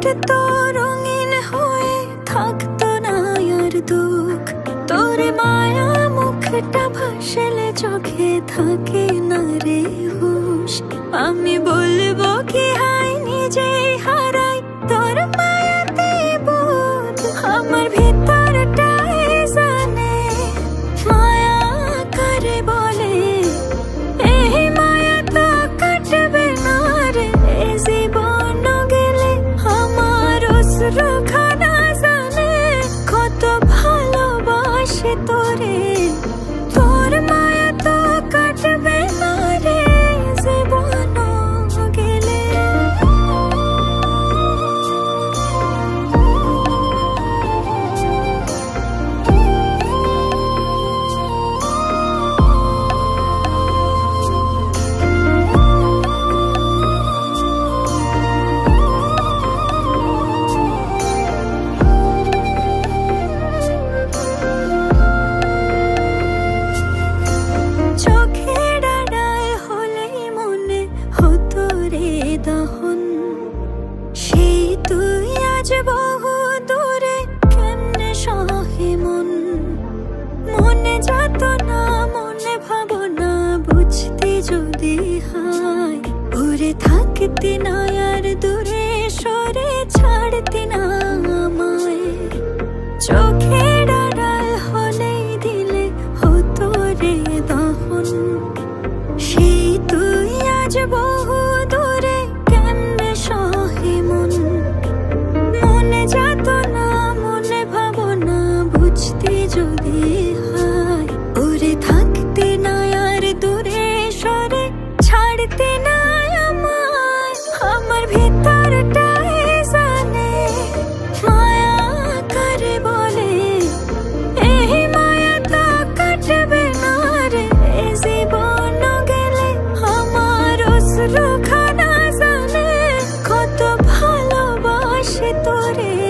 থাকতো রঙিন হয়ে থাকতো না দুঃখ। তোর মায়া মুখটা ভাসলে চোখে থাকে না রে হুশ। আমি বলব কি হাই নিজেই হারাই মনে না মনে ভাবনা, বুঝতে যদি হয়। ঘুরে থাকতে না আর দূরে সরে ছাড়তে না আমায়। আড়াল হলেই দিলে হতো রে দহন। সেই আজ বড় body.